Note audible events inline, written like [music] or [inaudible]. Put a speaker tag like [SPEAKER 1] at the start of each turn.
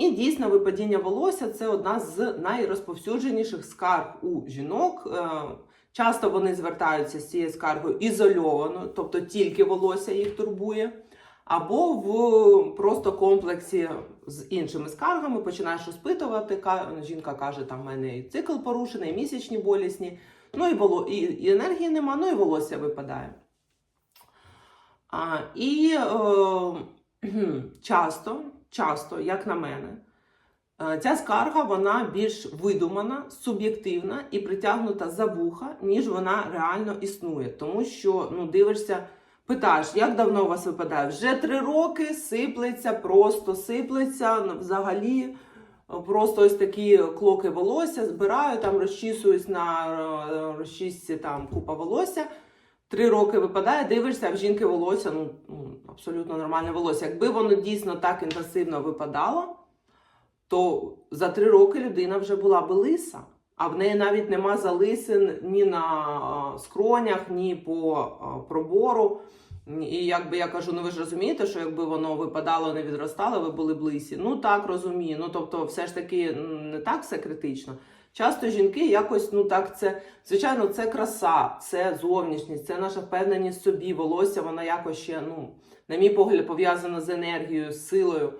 [SPEAKER 1] І дійсно випадіння волосся це одна з найрозповсюдженіших скарг у жінок. Е, Часто вони звертаються з цією скаргою ізольовано, тобто тільки волосся їх турбує, або в просто комплексі з іншими скаргами починаєш розпитувати. Жінка каже, там в мене і цикл порушений, і місячні болісні, ну і, воло... і, енергії нема, ну і волосся випадає. А, і е, [clears throat] часто, часто, як на мене, е, ця скарга вона більш видумана, суб'єктивна і притягнута за вуха, ніж вона реально існує. Тому що ну, дивишся, питаєш, як давно у вас випадає? Вже три роки сиплеться, просто сиплеться ну, взагалі. е, Просто ось такі клоки волосся збираю, там розчісуюсь на е, розчісці там купа волосся. Три роки випадає, дивишся, а в жінки волосся, ну, ну абсолютно нормальне волосся. Якби воно дійсно так інтенсивно випадало, то за три роки людина вже була би лиса, а в неї навіть нема залисин ні на скронях, ні по пробору. І якби я кажу, ну ви ж розумієте, що якби воно випадало, не відростало, ви були б лисі. Ну так розумію. Ну тобто, все ж таки не так все критично. Часто жінки якось, ну так, це звичайно, це краса, це зовнішність, це наша впевненість собі, волосся, вона якось ще, ну, на мій погляд, пов'язана з енергією, з силою.